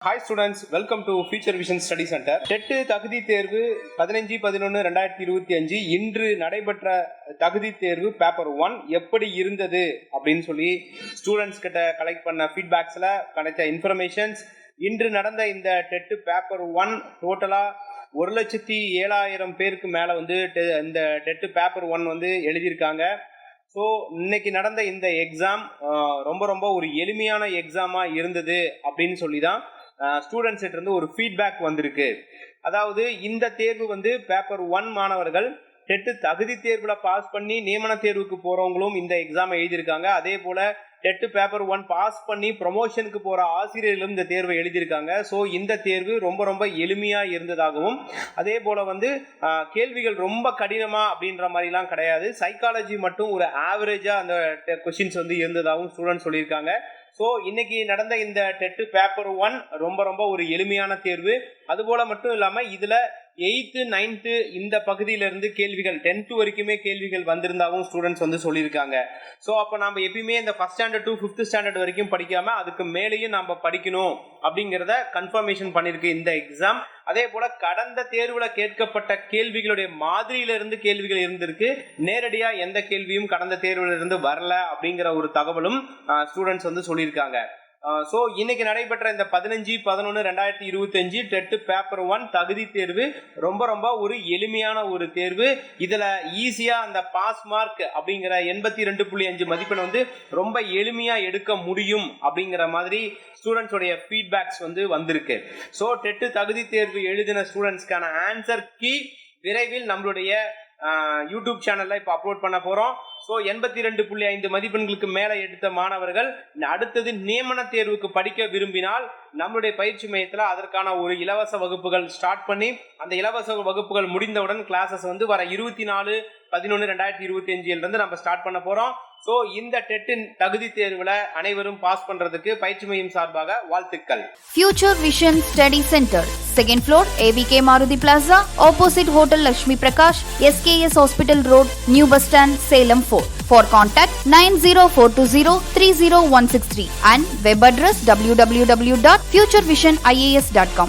Hi students welcome to future vision study centre TET தகுதி தேர்வு பதினஞ்சு பதினொன்று ரெண்டாயிரத்தி இருபத்தி அஞ்சு. இன்று நடைபெற்ற தகுதி தேர்வு பேப்பர் ஒன் எப்படி இருந்தது அப்படின்னு சொல்லி ஸ்டூடெண்ட்ஸ் கிட்ட கலெக்ட் பண்ண ஃபீட்பேக்ஸில் கிடைச்ச இன்ஃபர்மேஷன்ஸ் இன்று நடந்த இந்த டெட்டு பேப்பர் ஒன் டோட்டலாக ஒரு லட்சத்தி ஏழாயிரம் பேருக்கு மேலே வந்து இந்த டெட்டு பேப்பர் ஒன் வந்து எழுதியிருக்காங்க. ஸோ இன்னைக்கு நடந்த இந்த எக்ஸாம் ரொம்ப ரொம்ப ஒரு எளிமையான எக்ஸாமாக இருந்தது அப்படின்னு சொல்லி தான் ஸ்டூடெண்ட்ஸ் இருந்து ஒரு ஃபீட்பேக் வந்திருக்கு. அதாவது இந்த தேர்வு வந்து பேப்பர் ஒன் மாணவர்கள் டெட்டு தகுதி தேர்வில் பாஸ் பண்ணி நியமன தேர்வுக்கு போகிறவங்களும் இந்த எக்ஸாமை எழுதியிருக்காங்க. அதே போல் டெட்டு பேப்பர் ஒன் பாஸ் பண்ணி ப்ரொமோஷனுக்கு போகிற ஆசிரியர்களும் இந்த தேர்வை எழுதியிருக்காங்க. ஸோ இந்த தேர்வு ரொம்ப ரொம்ப எளிமையாக இருந்ததாகவும் அதே போல் வந்து கேள்விகள் ரொம்ப கடினமாக அப்படின்ற மாதிரிலாம் கிடையாது. சைக்காலஜி மட்டும் ஒரு ஆவரேஜாக அந்த கொஷின்ஸ் வந்து இருந்ததாகவும் ஸ்டூடெண்ட்ஸ் சொல்லியிருக்காங்க. ஸோ இன்னைக்கு நடந்த இந்த டெட்டு பேப்பர் ஒன் ரொம்ப ரொம்ப ஒரு எளிமையான தேர்வு. அதுபோல மட்டும் இல்லாமல் இதில் எயித்து நைன்த்து இந்த பகுதியிலிருந்து கேள்விகள் டென்த்து வரைக்குமே கேள்விகள் வந்திருந்தாவும் ஸ்டூடெண்ட்ஸ் வந்து சொல்லியிருக்காங்க. ஸோ அப்போ நம்ம எப்பயுமே இந்த first standard to fifth standard வரைக்கும் படிக்காமல் அதுக்கு மேலேயும் நம்ம படிக்கணும் அப்படிங்கிறத கன்ஃபர்மேஷன் பண்ணியிருக்கு இந்த எக்ஸாம் அதே போல கடந்த தேர்வுல கேட்கப்பட்ட கேள்விகளுடைய மாதிரியில இருந்து கேள்விகள் இருந்திருக்கு. நேரடியா எந்த கேள்வியும் கடந்த தேர்வுல இருந்து வரல அப்படிங்கிற ஒரு தகவலும் ஸ்டூடெண்ட்ஸ் வந்து சொல்லியிருக்காங்க. ஸோ இன்னைக்கு நடைபெற்ற இந்த பதினஞ்சு பதினொன்று ரெண்டாயிரத்தி இருபத்தஞ்சு டெட்டு பேப்பர் ஒன் தகுதி தேர்வு ரொம்ப ரொம்ப ஒரு எளிமையான ஒரு தேர்வு. இதில் ஈஸியாக அந்த பாஸ் மார்க் அப்படிங்கிற எண்பத்தி ரெண்டு புள்ளி அஞ்சு மதிப்பெண் வந்து ரொம்ப எளிமையாக எடுக்க முடியும் அப்படிங்கிற மாதிரி ஸ்டூடெண்ட்ஸோடைய ஃபீட்பேக்ஸ் வந்து வந்திருக்கு. ஸோ டெட்டு தகுதி தேர்வு எழுதின ஸ்டூடெண்ட்ஸ்க்கான ஆன்சர் கீ விரைவில் நம்மளுடைய யூடியூப் சேனலில் இப்போ அப்லோட் பண்ண போகிறோம் ஸோ எண்பத்தி ரெண்டு புள்ளி ஐந்து மதிப்பெண்களுக்கு மேலே எடுத்த மாணவர்கள் அடுத்தது நியமன தேர்வுக்கு படிக்க விரும்பினால் நம்மளுடைய பயிற்சி மையத்தில் அதற்கான ஒரு இலவச வகுப்புகள் ஸ்டார்ட் பண்ணி அந்த இலவச வகுப்புகள் முடிந்தவுடன் கிளாஸஸ் வந்து வர இருபத்தி நாலு பதினொன்று ரெண்டாயிரத்தி இருபத்தி அஞ்சுலேருந்து நம்ம ஸ்டார்ட் பண்ண போகிறோம் ஸோ இந்த டெட்டின் தகுதி தேர்வில் அனைவரும் பாஸ் பண்ணுறதுக்கு பயிற்சி மையம் சார்பாக வாழ்த்துக்கள். Second floor A V K Maruti plaza opposite hotel Lakshmi Prakash S K S hospital road new bus stand Salem for For contact 90420 and web address www.futurevisionias.com.